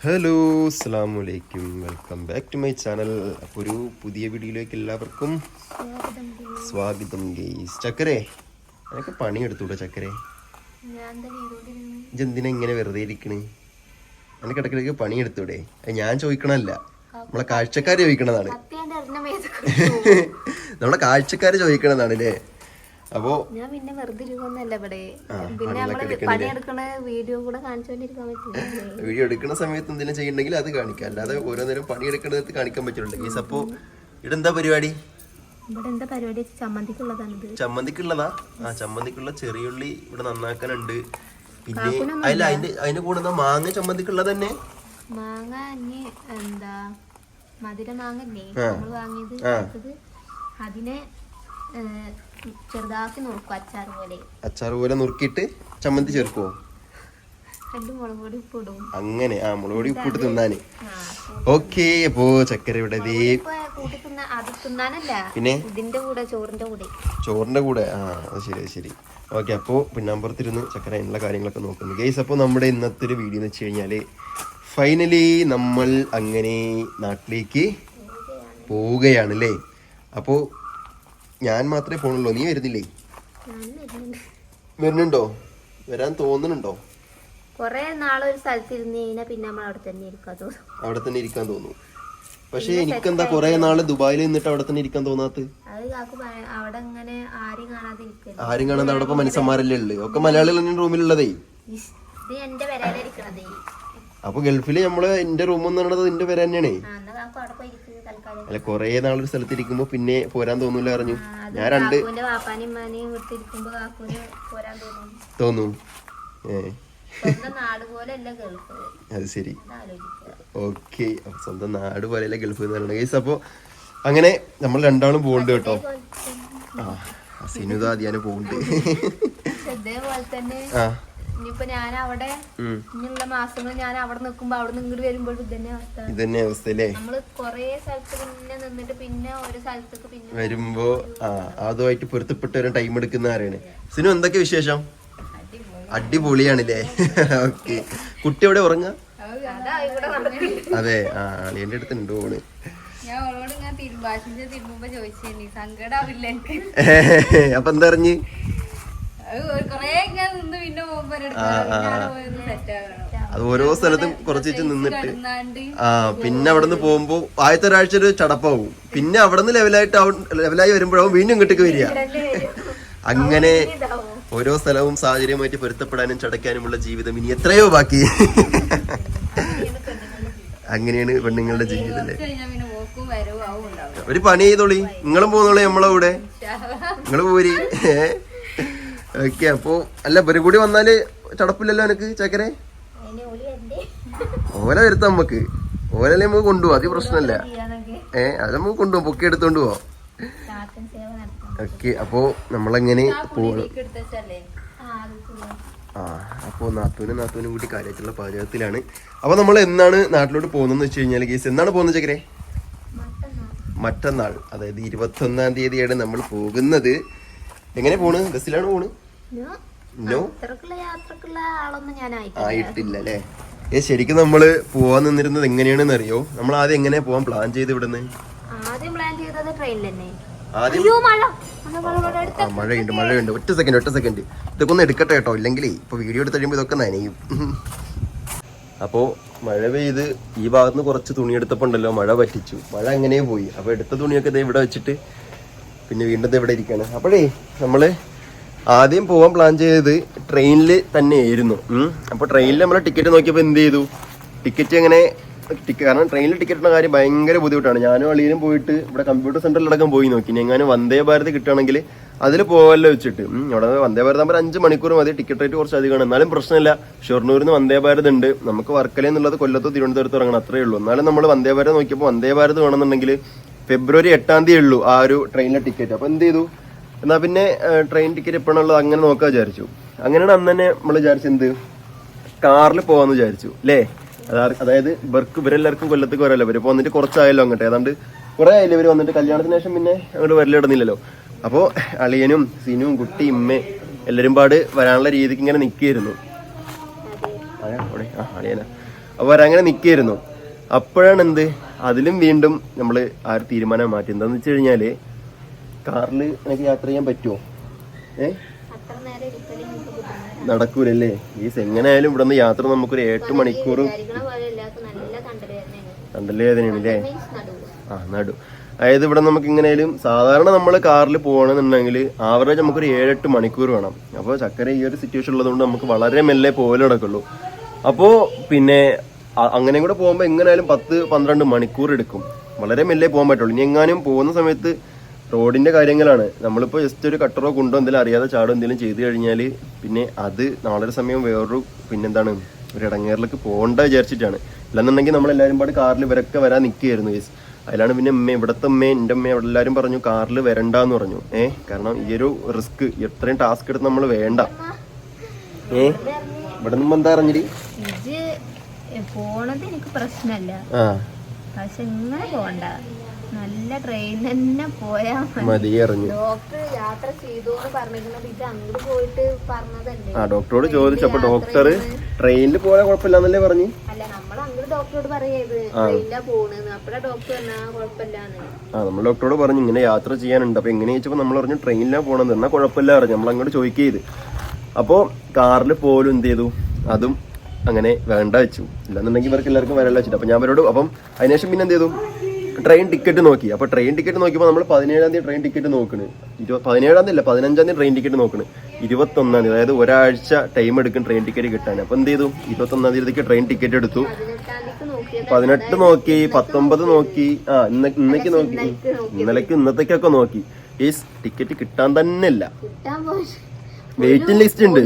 Hello അസ്സാം വലൈക്കും welcome back to my channel അപ്പോൾ ഒരു പുതിയ വീഡിയോയിലേക്ക് എല്ലാവർക്കും സ്വാഗതം ഗെയ്സ് ചക്കരെ എനിക്ക് ചക്കരെ? ഞാൻ എന്താ ചെയ്തോണ്ടിരുന്നു ഇതെന്തിനാ ഇങ്ങനെ വെറുതെ ഇരിക്കണേ? എനിക്ക് ഇടയ്ക്കിടയ്ക്ക് പണി എടുത്തൂടെ ഞാൻ ചോദിക്കണമല്ല നമ്മളെ കാഴ്ചക്കാർ ചോദിക്കണതാണ്. നമ്മളെ കാഴ്ചക്കാർ ചോദിക്കണതാണ് അല്ലേ അപ്പോൾ ഞാൻ പിന്നെ വെറുതെ ഇരിക്കുന്നല്ല ഇവിടെ. പിന്നെ നമ്മൾ? പണിയെടുക്കണ വീഡിയോ കൂടെ കാണിച്ചോണ്ടിരിക്കാൻ പറ്റില്ല? വീഡിയോ എടുക്കുന്ന സമയത്ത് എന്തെങ്കിലും ചെയ്യണമെങ്കിൽ അത് കാണിക്കാം. അല്ലാതെ ഓരോ നേരം പണിയെടുക്കേണ്ടത് കാണിക്കാൻ പറ്റുന്നുണ്ട് അപ്പോ അപ്പോൾ എന്താ പരിപാടി? ഇവിടെ എന്താ പരിപാടി? ചമ്മന്തിക്കുള്ളതാണ് ചമ്മന്തിക്കുള്ളതാ? ആ ചമ്മന്തിക്കുള്ള ചെറിയുള്ളി ഇവിടെ നന്നാക്കാനുണ്ട്. പിന്നെ അല്ല അതിന്റെ അതിന്റെ കൂടെ എന്താ മാങ്ങ ചമ്മന്തിക്കുള്ള തന്നെ? മാങ്ങ എന്താ? മധുര മാങ്ങല്ലേ. നമ്മൾ വാങ്ങിയത്. അതിനെ ചെറുതാക്കി നുറുക്കും അച്ചാർ പോലെ. അച്ചാർ പോലെ നുറുക്കിയിട്ട് ചമ്മന്തി ചേർക്കുവോ? അങ്ങനെ ആ മുളകുപൊടി ഉപ്പിട്ട് തിന്നാന്. ഓക്കെ അപ്പോ ചക്കര ഇവിടെ പിന്നെ? ഇതിന്റെ കൂടെ ചോറിന്റെ കൂടെ. ചോറിന്റെ കൂടെ ആ അത് ശരി ശരി. ഓക്കെ അപ്പോൾ പിന്നാമ്പുറത്തിരുന്ന് ചക്കര അതിനുള്ള കാര്യങ്ങളൊക്കെ നോക്കുന്നു. ഗേസ് അപ്പോൾ നമ്മുടെ ഇന്നത്തെ ഒരു വീഡിയോ എന്ന് വെച്ച് കഴിഞ്ഞാൽ ഫൈനലി നമ്മൾ അങ്ങനെ നാട്ടിലേക്ക് പോവുകയാണ്. അല്ലേ? അപ്പോൾ ഞാൻ മാത്രമേ പോണുള്ളൂ. നീ വരുന്നില്ലേ? വരുന്നുണ്ടോ? വരാൻ തോന്നുന്നുണ്ടോ? കൊറേ നാളൊരു സ്ഥലത്ത് ഇരുന്ന് കഴിഞ്ഞാൽ പിന്നെ നമ്മൾ അവിടെ തന്നെ ഇരിക്കാൻ തോന്നും അവിടെ തന്നെ ഇരിക്കാൻ തോന്നുന്നു. പക്ഷേ എനിക്കെന്താ കൊറേ നാൾ ദുബായിൽ നിന്നിട്ട് അവിടെ തന്നെ ഇരിക്കാൻ തോന്നാത്ത? അവിടെ ഇങ്ങനെ ആരും കാണാതെ ആരും കാണാതെ അവിടെ മനുഷ്യന്മാരല്ലേ ഉള്ളു. ഒക്കെ മലയാളികൾ തന്നെ റൂമിലുള്ളതേ. അപ്പൊ ഗൾഫിൽ നമ്മൾ എന്റെ റൂം എന്ന് പറയുന്നത് നിന്റെ പേര് തന്നെയാണേ. അല്ല കൊറേ നാളൊരു സ്ഥലത്ത് ഇരിക്കുമ്പോ പിന്നെ പോരാൻ തോന്നൂല പറഞ്ഞു ഞാൻ രണ്ട് തോന്നും. ഏ. അത് ശരി. ഓക്കെ. സ്വന്തം നാട് പോലെയല്ല ഗൾഫ് എന്ന് പറയുന്നത് ഗൈസ് അപ്പൊ അങ്ങനെ നമ്മൾ രണ്ടാളും പോകുന്നുണ്ട് കേട്ടോ. ആ സിനുദാ ധ്യാനം പോകുന്നുണ്ട് ഇതേപോലെ തന്നെ. ആ. ഇനിയിപ്പോ ഞാൻ അവിടെ ഇനിയുള്ള മാസങ്ങൾ ഞാൻ അവിടെ നിൽക്കുമ്പോ അവിടെ നിന്ന് ഇങ്ങോട്ട് വരുമ്പോൾ ഇതന്നെ അവസ്ഥ. ഇതന്നെ അവസ്ഥ അല്ലേ നമ്മൾ കൊറേ സ്ഥലത്ത് പിന്നെ നിന്നിട്ട് പിന്നെ ഒരു സ്ഥലത്തേക്ക് പിന്നെ വരുമ്പോ ആ അതുമായിട്ട് പൊരുത്തപ്പെട്ട് വരാൻ ടൈം എടുക്കുന്ന ആരാണ്? സിനു എന്തൊക്കെ വിശേഷം? അടിപൊളിയാണല്ലേ? ഓക്കെ. കുട്ടി എവിടെ ഉറങ്ങാ? അതാ ഇവിടെ നടക്കുന്നത്. അതെ ആ അളിയന്റെ അടുത്ത് ഉണ്ട് ഓണ് അപ്പൊ എന്താ അറിഞ്ഞ് അത് ഓരോ സ്ഥലത്തും കുറച്ച് നിന്നിട്ട്. ആ പിന്നെ അവിടെ നിന്ന് പോകുമ്പോ ആദ്യത്തെ ഒരാഴ്ച ഒരു ചടപ്പാവും. പിന്നെ അവിടെ നിന്ന് ലെവലായിട്ട് ലെവലായി വരുമ്പോഴാവും വീണ്ടും ഇങ്ങോട്ടേക്ക് വരിക. അങ്ങനെ ഓരോ സ്ഥലവും സാഹചര്യമായിട്ട് പൊരുത്തപ്പെടാനും ചടയ്ക്കാനുമുള്ള ജീവിതം ഇനി എത്രയോ ബാക്കി. അങ്ങനെയാണ് പെണ്ണുങ്ങളുടെ ജീവിതം അല്ലേ? ഒരു പണി ചെയ്തോളി. നിങ്ങളും പോകുന്നോളി നമ്മളെ കൂടെ നിങ്ങൾ പോരി. ഓക്കെ അപ്പൊ അല്ല ഇവരും കൂടി വന്നാൽ ചടപ്പില്ലല്ലോ എനിക്ക് ചക്കരെ ഓൽ വരുത്താം നമുക്ക് ഓലല്ലേ നമുക്ക് കൊണ്ടുപോവാ അത് പ്രശ്നമല്ല ഏ അത് നമുക്ക് കൊണ്ടുപോകാം പൊക്കി എടുത്തോണ്ട് പോവാം. ഓക്കെ അപ്പോ നമ്മളെങ്ങനെ എടുത്തല്ലേ ആ അപ്പോൾ നാത്തൂനും നാത്തൂനും കൂടി കാര്യമായിട്ടുള്ള പാചകത്തിലാണ്. അപ്പോൾ നമ്മൾ എന്നാണ് നാട്ടിലോട്ട് പോകുന്നതെന്ന് വെച്ച് കഴിഞ്ഞാൽ കേസ് എന്നാണ് പോകുന്നത് ചക്കരെ? മറ്റന്നാൾ അതായത് ഇരുപത്തൊന്നാം തീയതിയാണ് നമ്മൾ പോകുന്നത്. എങ്ങനെ പോണ്? ബസ്സിലാണ് പോണ്? നോ. ആയിട്ടില്ല. അല്ലേ ഏ ശരിക്കും നമ്മൾ പോവാൻ നിന്നിരുന്നത് എങ്ങനെയാണെന്ന് അറിയോ നമ്മൾ ആദ്യം എങ്ങനെ പോവാൻ പ്ലാൻ ചെയ്ത് ഇവിടുന്ന്? ആദ്യം പ്ലാൻ ചെയ്തത് ട്രെയിനിൽ തന്നെ ആദ്യം മഴയുണ്ട് മഴയുണ്ട് ഒറ്റ സെക്കൻഡ് ഒറ്റ സെക്കൻഡ് ഇതൊക്കെ ഒന്ന് എടുക്കട്ടെ കേട്ടോ. ഇല്ലെങ്കിൽ ഇപ്പൊ വീഡിയോ എടുത്ത് കഴിയുമ്പോൾ ഇതൊക്കെ നനയും. അപ്പോൾ മഴ പെയ്ത് ഈ ഭാഗത്ത് നിന്ന് കുറച്ച് തുണി എടുത്തപ്പോൾ ഉണ്ടല്ലോ മഴ പറ്റിച്ചു. മഴ അങ്ങനെ പോയി. അപ്പോൾ എടുത്ത തുണിയൊക്കെ ഇവിടെ വെച്ചിട്ട് പിന്നെ വീണ്ടും ഇവിടെ ഇരിക്കുകയാണ് അപ്പോഴേ നമ്മൾ ആദ്യം പോകാൻ പ്ലാൻ ചെയ്തത് ട്രെയിനിൽ തന്നെയായിരുന്നു. അപ്പോൾ ട്രെയിനിൽ നമ്മൾ ടിക്കറ്റ് നോക്കിയപ്പോൾ എന്ത് ചെയ്തു? ടിക്കറ്റ് എങ്ങനെ കാരണം ട്രെയിനിൽ ടിക്കറ്റിന്റെ കാര്യം ഭയങ്കര ബുദ്ധിമുട്ടാണ്. ഞാനും അളിയിലും പോയിട്ട് ഇവിടെ കമ്പ്യൂട്ടർ സെന്ററിലടക്കം പോയി നോക്കി. ഇനി എങ്ങാനും വന്ദേ ഭാരത് കിട്ടുകയാണെങ്കിൽ അതിൽ പോകാമല്ലോ വെച്ചിട്ട്. ഇവിടെ വന്ദേ ഭാരത് ആകുമ്പോൾ അഞ്ച് മണിക്കൂർ മതി. ടിക്കറ്റ് റേറ്റ് കുറച്ച് അധികമാണ്. എന്നാലും പ്രശ്നമില്ല. ഷൊർണൂരിൽ നിന്ന് വന്ദേ ഭാരത് ഉണ്ട്. നമുക്ക് വർക്കല എന്നുള്ളത് കൊല്ലത്തോ തിരുവനന്തപുരത്തോ ഇറങ്ങണം. അത്രേ ഉള്ളൂ. എന്നാലും നമ്മൾ വന്ദേ ഭാരത് നോക്കിയപ്പോൾ വന്ദേ ഭാരത് വേണമെന്നുണ്ടെങ്കിൽ ഫെബ്രുവരി എട്ടാം തീയതി ഉള്ളൂ ആ ഒരു ട്രെയിനിലെ ടിക്കറ്റ് അപ്പോൾ എന്ത് ചെയ്തു? എന്നാ പിന്നെ ട്രെയിൻ ടിക്കറ്റ് എപ്പോഴാണുള്ളത് അങ്ങനെ നോക്കാൻ വിചാരിച്ചു. അങ്ങനെയാണ് അന്ന് തന്നെ നമ്മൾ വിചാരിച്ചത് എന്ത്? കാറിൽ പോവാന്ന് വിചാരിച്ചു അല്ലേ അതായത് ഇവർക്ക് ഇവരെല്ലാവർക്കും കൊല്ലത്തേക്ക് വരല്ലോ ഇവർ ഇപ്പോൾ വന്നിട്ട് കുറച്ചായല്ലോ അങ്ങോട്ട്. ഏതാണ്ട് കുറെ ആയില്ലേ ഇവർ വന്നിട്ട്? കല്യാണത്തിന് ശേഷം പിന്നെ അങ്ങോട്ട് വരലിടുന്നില്ലല്ലോ. അപ്പോൾ അളിയനും സിനുവും കുട്ടി ഇമ്മ എല്ലാവരും പാട് വരാനുള്ള രീതിക്ക് ഇങ്ങനെ നിൽക്കുകയായിരുന്നു അളിയന? അപ്പോൾ അവരങ്ങനെ നിൽക്കുകയായിരുന്നു അപ്പോഴാണ് എന്ത്? അതിലും വീണ്ടും നമ്മൾ ആ ഒരു തീരുമാനം മാറ്റി. എന്താന്ന് വെച്ച് കഴിഞ്ഞാൽ കാറിൽ എനിക്ക് യാത്ര ചെയ്യാൻ പറ്റുമോ ഏ? നടക്കൂലല്ലേ? ഈ എങ്ങനെയായാലും ഇവിടെ നിന്ന് യാത്ര നമുക്കൊരു എട്ട് മണിക്കൂർ വിചാരിക്കണ പോലെ എല്ലാവർക്കും നല്ല കണ്ടരുതന്നെയാണ് കണ്ടല്ലേ വേദനയാണ് അല്ലേ ആ നടു. അതായത് ഇവിടെ നമുക്ക് എങ്ങനെയാലും സാധാരണ നമ്മൾ കാറിൽ പോകണമെന്നുണ്ടെങ്കിൽ ആവറേജ് നമുക്കൊരു ഏഴെട്ട് മണിക്കൂർ വേണം. അപ്പോൾ ചക്കര ഈ ഒരു സിറ്റുവേഷൻ ഉള്ളതുകൊണ്ട് നമുക്ക് വളരെ മെല്ലെ പോകലടക്കുള്ളൂ അപ്പോൾ പിന്നെ അങ്ങനെ കൂടെ പോകുമ്പോൾ എങ്ങനെയാലും പത്ത് പന്ത്രണ്ട് മണിക്കൂർ എടുക്കും. വളരെ മെല്ലെ പോകാൻ പറ്റുള്ളൂ. ഇനി എങ്ങാനും പോകുന്ന സമയത്ത് റോഡിന്റെ കാര്യങ്ങളാണ്. നമ്മളിപ്പോൾ ജസ്റ്റ് ഒരു കട്ടറോ കുണ്ടോ എന്തെങ്കിലും അറിയാതെ ചാടോ എന്തെങ്കിലും ചെയ്തു കഴിഞ്ഞാൽ പിന്നെ അത് നാളെ സമയം വേറൊരു പിന്നെന്താണ്? ഒരു ഇടങ്ങേറിലേക്ക് പോകേണ്ട വിചാരിച്ചിട്ടാണ്. അല്ലെന്നുണ്ടെങ്കിൽ നമ്മളെല്ലാവരും പാട് കാറിൽ ഇവരൊക്കെ വരാൻ നിൽക്കുകയായിരുന്നു ഗൈസ് അതിലാണ് പിന്നെ അമ്മ ഇവിടുത്തെ അമ്മ എന്റെ അമ്മ എല്ലാവരും പറഞ്ഞു കാറിൽ വരണ്ടെന്ന് പറഞ്ഞു. ഏ? കാരണം ഈ ഒരു റിസ്ക് എത്രയും ടാസ്ക് എടുത്ത് നമ്മൾ വേണ്ട. ഏ? ഇവിടെ നിന്ന് എന്താ ഇത് പോണത് എനിക്ക് പ്രശ്നമല്ല ആ. പക്ഷെ ഇങ്ങനെ പോണ്ട. നല്ല ട്രെയിൻ തന്നെ പോയാ മതി. ഡോക്ടർ യാത്ര ചെയ്തു എന്ന് പറഞ്ഞിരുന്നത് ഇത് അങ്ങോട്ട് പോയിട്ട് പറഞ്ഞതല്ലേ? ആ ഡോക്ടറോട് ചോദിച്ചപ്പോ ഡോക്ടർ ട്രെയിനിൽ പോയാൽ കുഴപ്പമില്ലാന്നല്ലേ പറഞ്ഞു? അല്ല നമ്മൾ അങ്ങോട്ട് ഡോക്ടറോട് പറയത് ട്രെയിനിലാ പോണെന്ന്. അപ്പഴാ ഡോക്ടർ പറഞ്ഞാ കുഴപ്പമില്ലാന്ന്. ആ നമ്മൾ ഡോക്ടറോട് പറഞ്ഞു ഇങ്ങനെ യാത്ര ചെയ്യാനുണ്ട്. അപ്പൊ എങ്ങനെ ചോദിച്ചപ്പോ നമ്മൾ പറഞ്ഞു ട്രെയിനിലാണ് പോണെന്ന്. എന്നാ കുഴപ്പമില്ല പറഞ്ഞു. നമ്മൾ അങ്ങോട്ട് ചോദിക്കുകയത് അപ്പോൾ കാറിൽ പോലും എന്ത് ചെയ്തു? അതും അങ്ങനെ വേണ്ട വെച്ചു. ഇല്ലെന്നുണ്ടെങ്കിൽ ഇവർക്ക് എല്ലാവർക്കും വരല്ല വെച്ചിട്ട്. അപ്പം ഞാൻ അവരോട് അപ്പം അതിനുശേഷം പിന്നെ എന്ത് ചെയ്തു? ട്രെയിൻ ടിക്കറ്റ് നോക്കി. അപ്പോൾ ട്രെയിൻ ടിക്കറ്റ് നോക്കിയപ്പോൾ നമ്മൾ പതിനേഴാം തീയതി ട്രെയിൻ ടിക്കറ്റ് നോക്കണ്. ഇരുപത് പതിനേഴാം തീയതി അല്ല പതിനഞ്ചാം തീയതി ട്രെയിൻ ടിക്കറ്റ് നോക്കണ്. ഇരുപത്തൊന്നാം തീയതി അതായത് ഒരാഴ്ച ടൈം എടുക്കും ട്രെയിൻ ടിക്കറ്റ് കിട്ടാൻ. അപ്പോൾ എന്ത് ചെയ്തു? ഇരുപത്തൊന്നാം തീയതിക്ക് ട്രെയിൻ ടിക്കറ്റ് എടുത്തു. പതിനെട്ടാം നോക്കി പത്തൊമ്പത് നോക്കി. ആ ഇന്ന ഇന്നേക്ക് നോക്കി. ഇന്നലേക്ക് ഇന്നത്തേക്കൊക്കെ നോക്കി. ഈ ടിക്കറ്റ് കിട്ടാൻ തന്നെ ഇല്ല വെയിറ്റിംഗ് ലിസ്റ്റ് ഉണ്ട്.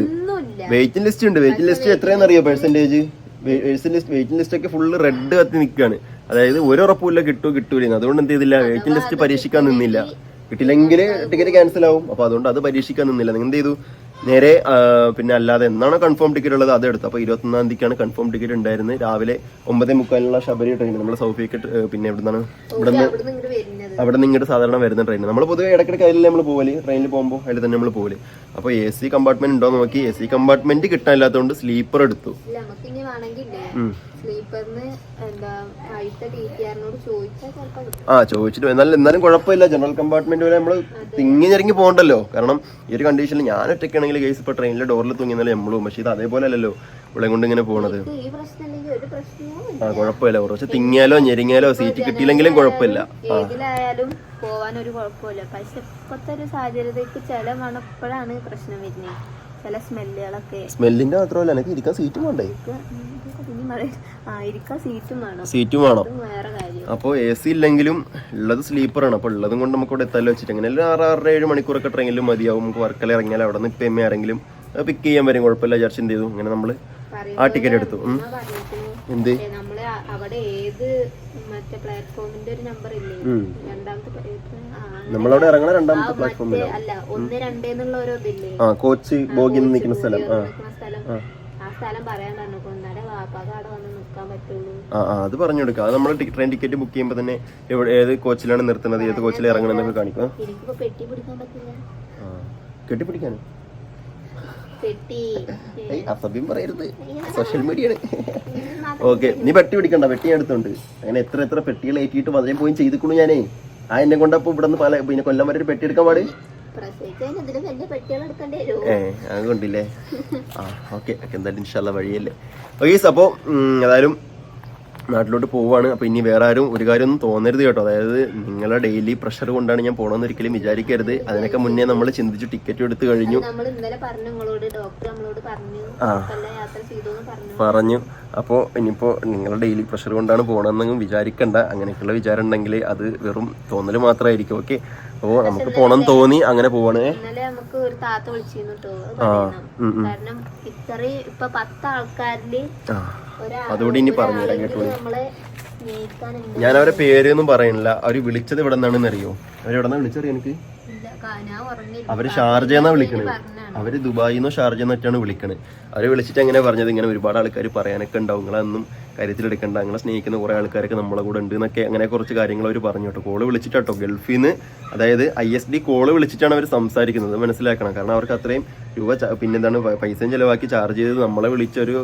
വെയിറ്റിംഗ് ലിസ്റ്റ് ഉണ്ട്. വെയിറ്റിംഗ് ലിസ്റ്റ് എത്രയാണെന്ന് അറിയോ പെർസെന്റേജ് വെയിറ്റിംഗ് ലിസ്റ്റ് ഒക്കെ ഫുള്ള് റെഡ് കത്തി നിൽക്കുകയാണ് അതായത് ഒരു ഉറപ്പില്ല കിട്ടൂ കിട്ടൂല അതുകൊണ്ട് എന്ത് ചെയ്തില്ല? വെയിറ്റിംഗ് ലിസ്റ്റ് പരീക്ഷിക്കാൻ നിന്നില്ല. കിട്ടില്ലെങ്കിൽ ടിക്കറ്റ് ക്യാൻസൽ ആവും. അപ്പൊ അതുകൊണ്ട് അത് പരീക്ഷിക്കാൻ നിന്നില്ല. നിങ്ങൾ എന്ത് ചെയ്തു? നേരെ പിന്നെ അല്ലാതെ എന്നാണ് കൺഫേം ടിക്കറ്റ് ഉള്ളത് അത് എടുത്തു. അപ്പൊ ഇരുപത്തൊന്നാം തീയതിക്കാണ് കൺഫേം ടിക്കറ്റ് ഉണ്ടായിരുന്നത്. രാവിലെ ഒമ്പതേ മുക്കാലിനുള്ള ശബരി ട്രെയിൻ നമ്മൾ സൗഫിക്ക് പിന്നെ എവിടുന്നാണ്? ഇവിടുന്ന് അവിടെ നിന്ന് ഇങ്ങോട്ട് സാധാരണ വരുന്ന ട്രെയിൻ നമ്മൾ പൊതുവെ ഇടയ്ക്കിടയ്ക്ക് അതിലല്ലേ നമ്മൾ പോകൽ ട്രെയിനിൽ പോകുമ്പോൾ അതിൽ തന്നെ നമ്മൾ പോകൽ അപ്പോൾ എ സി കമ്പാർട്ട്മെന്റ് ഉണ്ടോ നോക്കി. എ സി കമ്പാർട്ട്മെന്റ് കിട്ടാനില്ലാത്തതുകൊണ്ട് സ്ലീപ്പർ എടുത്തു. ആ ചോദിച്ചിട്ട് എന്നാലും എന്നാലും കുഴപ്പമില്ല. ജനറൽ കമ്പാർട്ട്മെന്റ് വരെ നമ്മൾ തിങ്ങി ഞെരങ്ങി പോകണ്ടല്ലോ. കാരണം ഈ ഒരു കണ്ടീഷനിൽ ഞാൻ ഒറ്റയ്ക്കാണെങ്കിൽ കേസ് ഇപ്പോൾ ട്രെയിനിലെ ഡോറിൽ തൂങ്ങിയാലേ നമ്മളും പക്ഷേ ഇത് അതേപോലെ അല്ലല്ലോ. ഇവിടെ കൊണ്ട് ഇങ്ങനെ പോണത്. ആ കുഴപ്പമില്ല. കുറച്ച് തിങ്ങിയാലോ ഞെരിങ്ങിയാലോ സീറ്റ് കിട്ടിയില്ലെങ്കിലും കുഴപ്പമില്ല. ഏതിലായാലും പോവാൻ ഒരു കുഴപ്പമില്ല. പക്ഷെ ഇപ്പോഴത്തെ ഒരു ചില മണപ്പോഴാണ് പ്രശ്നം വരുന്നത്. ചില സ്മെല്ലുകളൊക്കെ. സ്മെല്ലിന്റെ മാത്രമല്ല എനിക്ക് ഇരിക്കാൻ സീറ്റും വേണ്ടേ? സീറ്റും വേണം. അപ്പോൾ എ സി ഇല്ലെങ്കിലും ഉള്ളത് സ്ലീപ്പറാണ്. അപ്പോൾ ഉള്ളതും കൊണ്ട് നമുക്ക് ഇവിടെ എത്താലോ വെച്ചിട്ട് അങ്ങനെ ആറ് ആറര ഏഴ് മണിക്കൂറൊക്കെ ട്രെയിനിലും മതിയാവും. നമുക്ക് വർക്കല ഇറങ്ങിയാൽ അവിടെ നിന്ന് ഇപ്പം എമ്മ ആരെങ്കിലും പിക്ക് ചെയ്യാൻ വരും. കുഴപ്പമില്ല ചർച്ച ചെയ്തു? അങ്ങനെ നമ്മൾ ആ ടിക്കറ്റ് എടുത്തു. എന്ത്? നമ്മൾ അവിടെ ഏത് മറ്റേ പ്ലാറ്റ്ഫോമിന്റെ ഒരു നമ്പർ ഇല്ലേ? രണ്ടാമത്തെ. നമ്മളവിടെ ഇറങ്ങണ രണ്ടാമത്തെ പ്ലാറ്റ്ഫോമിൽ അല്ല ഒന്ന് രണ്ട് എന്നുള്ള ഇതില്ലേ? ആ കോച്ച് ബോഗിൽ നിൽക്കുന്ന സ്ഥലം. ആ. നിൽക്കുന്ന സ്ഥലം. ആ. പറയാൻ പറഞ്ഞു. എന്നാലേ വാപ്പാക്ക് അവിടെ വന്ന് നിൽക്കാൻ പറ്റുള്ളൂ. ആ അത് പറഞ്ഞു കൊടുക്കാം. അത് നമ്മൾ ട്രെയിൻ ടിക്കറ്റ് ബുക്ക് ചെയ്യുമ്പോൾ തന്നെ എവിടെ ഏത് കോച്ചിലാണ് നിർത്തുന്നത് ഏത് കോച്ചിൽ ഇറങ്ങണമെന്നൊക്കെ കാണിക്കാം. എനിക്കിപ്പോ പെട്ടി പിടിക്കാൻ പറ്റില്ല. ആ. കെട്ടിപ്പിടിക്കാനോ? അസഭ്യം പറയരുത്. സോഷ്യൽ മീഡിയ ഓക്കെ നീ പെട്ടി പിടിക്കണ്ട പെട്ടി ഞാൻ എടുത്തോണ്ട്. അങ്ങനെ എത്ര എത്ര പെട്ടികൾ ഏറ്റിയിട്ട് വളരെ പോയി ചെയ്തിക്കണു ഞാനേ. ആ എന്നെ കൊണ്ടപ്പോ ഇവിടെ നിന്ന് പല പിന്നെ കൊല്ലം വരെ ഒരു പെട്ടി എടുക്കാൻ പാട്? ഏഹ് അത് കൊണ്ടില്ലേ ആ ഓക്കെ എന്തായാലും ഇൻഷാല്ല വഴിയല്ലേ. ഓക്കെ അപ്പോൾ ഏതായാലും നാട്ടിലോട്ട് പോവാണ്. അപ്പോൾ ഇനി വേറെ ആരും ഒരു കാര്യമൊന്നും തോന്നരുത് കേട്ടോ. അതായത് നിങ്ങളെ ഡെയിലി പ്രഷർ കൊണ്ടാണ് ഞാൻ പോകണമെന്ന് ഒരിക്കലും വിചാരിക്കരുത്. അതിനൊക്കെ മുന്നേ നമ്മൾ ചിന്തിച്ച് ടിക്കറ്റ് എടുത്തു കഴിഞ്ഞു. നിങ്ങളോട് ആ. പറഞ്ഞു. അപ്പോൾ ഇനിയിപ്പോൾ നിങ്ങളുടെ ഡെയിലി പ്രഷർ കൊണ്ടാണ് പോകണമെന്നൊന്നും വിചാരിക്കണ്ട. അങ്ങനെയൊക്കെയുള്ള വിചാരം ഉണ്ടെങ്കിൽ അത് വെറും തോന്നൽ മാത്രമായിരിക്കും. ഓക്കെ അപ്പോൾ നമുക്ക് പോണം തോന്നി അങ്ങനെ പോവാണ്. ഇന്നലെ നമുക്ക് ഒരു താത്ത വിളിച്ചിരുന്നു. കാരണം ഇത്രയും ഇപ്പൊ പത്ത് ആൾക്കാരിൽ അതുകൂടി ഇനി പറഞ്ഞു കേട്ടോ ഞാൻ അവരെ പേരൊന്നും പറയണില്ല. അവർ വിളിച്ചത് ഇവിടെ നിന്നാണെന്ന് അറിയോ അവരെവിടെ നിന്നാ വിളിച്ചറിയോ എനിക്ക് അവർ ഷാർജ എന്നാ വിളിക്കണേ വിളിക്കണത്. അവർ ദുബായിൽ നിന്നോ ഷാർജ എന്നൊക്കെയാണ് വിളിക്കണത് അവർ വിളിച്ചിട്ട് എങ്ങനെ പറഞ്ഞത്? ഇങ്ങനെ ഒരുപാട് ആൾക്കാർ പറയാനൊക്കെ ഉണ്ടാവും. നിങ്ങളൊന്നും കാര്യത്തിലെടുക്കണ്ട നിങ്ങളെ സ്നേഹിക്കുന്ന കുറേ ആൾക്കാരൊക്കെ നമ്മളെ കൂടെ ഉണ്ട് എന്നൊക്കെ അങ്ങനെ കുറച്ച് കാര്യങ്ങൾ അവർ പറഞ്ഞു കേട്ടോ. കോൾ വിളിച്ചിട്ടോ ഗൾഫിൽ നിന്ന് അതായത് ഐ എസ് ഡി കോൾ വിളിച്ചിട്ടാണ് അവർ സംസാരിക്കുന്നത്. മനസ്സിലാക്കണം. കാരണം അവർക്ക് അത്രയും രൂപ പിന്നെന്താണ് പൈസയും ചിലവാക്കി ചാർജ് ചെയ്ത് നമ്മളെ വിളിച്ചൊരു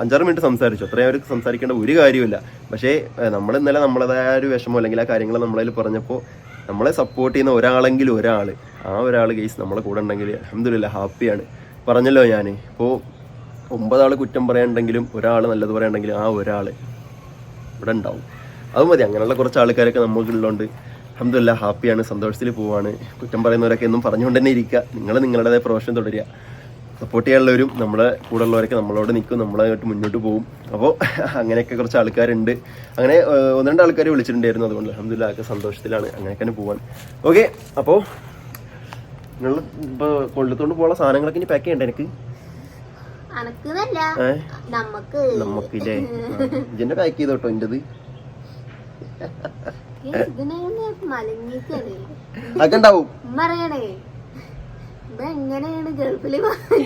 അഞ്ചാറ് മിനിറ്റ് സംസാരിച്ചു. അത്രയും അവർക്ക് സംസാരിക്കേണ്ട ഒരു കാര്യമില്ല പക്ഷേ നമ്മൾ ഇന്നലെ നമ്മളതായ ഒരു വിഷമം അല്ലെങ്കിൽ ആ കാര്യങ്ങൾ നമ്മളതിൽ പറഞ്ഞപ്പോൾ നമ്മളെ സപ്പോർട്ട് ചെയ്യുന്ന ഒരാളെങ്കിലും ഒരാൾ ആ ഒരാൾ കേസ് നമ്മളെ കൂടെ ഉണ്ടെങ്കിൽ അഹമ്മദില്ല ഹാപ്പിയാണ്. പറഞ്ഞല്ലോ ഞാൻ ഇപ്പോൾ ഒമ്പതാൾ കുറ്റം പറയാനുണ്ടെങ്കിലും ഒരാൾ നല്ലത് പറയാനുണ്ടെങ്കിലും ആ ഒരാൾ ഇവിടെ ഉണ്ടാവും. അത് മതി. അങ്ങനെയുള്ള കുറച്ച് ആൾക്കാരൊക്കെ നമുക്കുള്ളതുകൊണ്ട് അഹമ്മദില്ല ഹാപ്പിയാണ്. സന്തോഷത്തിൽ പോവാണ്. കുറ്റം പറയുന്നവരൊക്കെ എന്നും പറഞ്ഞുകൊണ്ട് തന്നെ ഇരിക്കുക. നിങ്ങൾ നിങ്ങളുടേതായ പ്രൊഫഷൻ തുടരുക. സപ്പോർട്ട് ചെയ്യാനുള്ളവരും നമ്മളെ കൂടെ ഉള്ളവരൊക്കെ നമ്മളോട് നിൽക്കും. നമ്മളായിട്ട് മുന്നോട്ട് പോകും അപ്പോൾ അങ്ങനെയൊക്കെ കുറച്ച് ആൾക്കാരുണ്ട്. അങ്ങനെ ഒന്ന് രണ്ട് ആൾക്കാർ വിളിച്ചിട്ടുണ്ടായിരുന്നു. അതുകൊണ്ട് അഹമ്മദില്ല ഒക്കെ സന്തോഷത്തിലാണ് അങ്ങനെയൊക്കെ തന്നെ പോവാൻ. ഓക്കെ അപ്പോൾ നിങ്ങൾ ഇപ്പോൾ കൊല്ലത്തോണ്ട് പോകാനുള്ള സാധനങ്ങളൊക്കെ ഇനി പാക്ക് ചെയ്യണ്ട എനിക്ക്? നമുക്കില്ലേ ഇതിന്റെ പാക്ക് ചെയ്തോട്ടോ എന്റെ അതൊക്കെ ഉണ്ടാവും എങ്ങനെയാണ്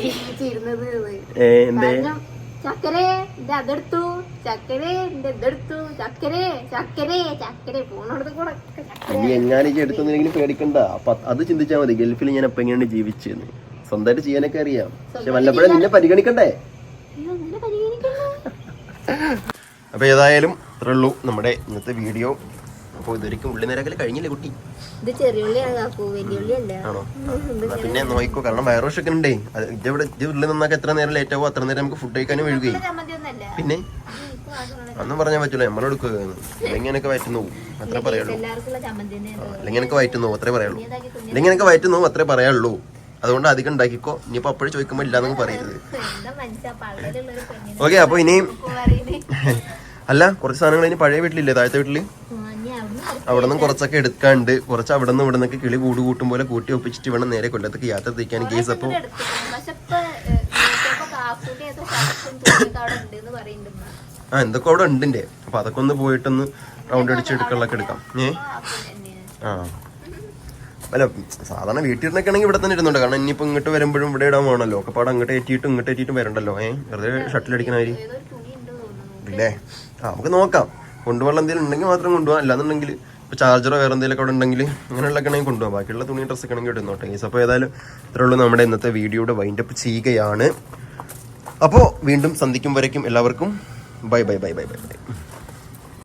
ജീവിച്ചിരുന്നത് ചക്കരെ ഇത് അതെടുത്തു. ചക്കരെ ഇതെടുത്തു. ചക്കരേ ചക്കരേ ചക്കരേ. പോണോടത്ത് കൂടെ ഒക്കെ ചക്കര. ഇനി എങ്ങാനും ഈ പേടിക്കണ്ട. അപ്പൊ അത് ചിന്തിച്ചാൽ മതി ഗൾഫിൽ ഞാൻ അപ്പൊ എങ്ങനെയാണ് ജീവിച്ചെന്ന്. സ്വന്തമായിട്ട് ചെയ്യാനൊക്കെ അറിയാം. പക്ഷെ വല്ലപ്പോഴും നിന്നെ പരിഗണിക്കണ്ടേ? അപ്പൊ ഏതായാലും ഇത്രയുള്ളൂ നമ്മുടെ ഇന്നത്തെ വീഡിയോ. അപ്പോൾ ഇതൊരിക്കും ഉള്ളി നേരക്കൽ കഴിഞ്ഞില്ലേ കുട്ടി? ഇത് ചെറിയുള്ളിയാണ് ആണോ? പിന്നെ നോയിക്കോ കാരണം വയറോഷ് ഒക്കെ ഉണ്ടേ. ഇതെവിടെ ഇത് ഉള്ളി നന്നാക്കാൻ എത്ര നേരം ലേറ്റ് ആവോ അത്ര നേരം നമുക്ക് ഫുഡ് കഴിക്കാനും ഒന്നല്ല പിന്നെ? ഒന്നും പറഞ്ഞാൽ പറ്റൂല നമ്മളെടുക്കുക അല്ലെങ്കിൽ എനിക്ക് വയറ്റുന്നു അത്രേ പറയുള്ളൂ. അല്ലെങ്കിൽ എനിക്ക് വയറ്റുന്നു അത്രേ പറയുള്ളൂ. അല്ലെങ്കിൽ എനിക്ക് വയറ്റുന്നു അത്രേ പറയാനുള്ളൂ അതുകൊണ്ട് അധികം ഉണ്ടാക്കിക്കോ. ഇനിയിപ്പോ അപ്പോഴും ചോദിക്കുമ്പോൾ പറയരുത്. മനുഷ്യ പള്ളലുള്ള ഒരു പെണ്ണിനെ ഓക്കെ അപ്പൊ ഇനിയും അല്ല കുറച്ച് സാധനങ്ങൾ ഇനി പഴയ വീട്ടിലില്ലേ? താഴത്തെ വീട്ടിൽ? അവിടെ നിന്ന് കുറച്ചൊക്കെ എടുക്കാണ്ട് കുറച്ച് അവിടെ നിന്ന് ഇവിടെ നിന്നൊക്കെ കിളി കൂട് കൂട്ടും പോലെ കൂട്ടി ഒപ്പിച്ചിട്ട് വേണം നേരെ കൊല്ലത്തേക്ക് യാത്ര തിരിക്കാൻ കേസ് അപ്പോൾ ആ എന്തൊക്കെ അവിടെ ഉണ്ട് അപ്പൊ അതൊക്കെ ഒന്ന് പോയിട്ടൊന്ന് റൗണ്ട് അടിച്ച് എടുക്കാനുള്ളൊക്കെ എടുക്കാം. ഏ? ആ. അല്ല സാധാരണ വീട്ടിലിരുന്നൊക്കെ ആണെങ്കിൽ ഇവിടെ തന്നെ ഇരുന്നുണ്ട് കാരണം ഇനിയിപ്പോ ഇങ്ങോട്ട് വരുമ്പോഴും ഇവിടെ ഇടാൻ വേണമല്ലോ അപ്പോൾ അവിടെ അങ്ങോട്ട് ഏറ്റിയിട്ട് ഇങ്ങോട്ട് ഏറ്റിയിട്ടും വരണ്ടല്ലോ. ഏ? വെറുതെ ഷട്ടിൽ തോന്നുന്നു ഇല്ലേ ആ നമുക്ക് നോക്കാം. കൊണ്ടുപോകാൻ എന്തെങ്കിലും ഉണ്ടെങ്കിൽ മാത്രം കൊണ്ടുപോകാം. അല്ലാന്നുണ്ടെങ്കിൽ ഇപ്പോൾ ചാർജറോ വേറെ എന്തെങ്കിലുമൊക്കെ അവിടെ ഉണ്ടെങ്കിൽ അങ്ങനെയുള്ളതൊക്കെ ആണെങ്കിൽ കൊണ്ടുപോകാം. ബാക്കിയുള്ള തുണി ഡ്രസ്സൊക്കെ ആണെങ്കിൽ ഇടുന്നോട്ടെ ഗൈസ് അപ്പോൾ ഏതായാലും ഇത്രേ ഉള്ളൂ നമ്മുടെ ഇന്നത്തെ വീഡിയോയുടെ വൈൻഡപ്പ് ചെയ്യുകയാണ്. അപ്പോൾ വീണ്ടും സന്ധിക്കും വരയ്ക്കും എല്ലാവർക്കും. Bye bye bye bye bye bye.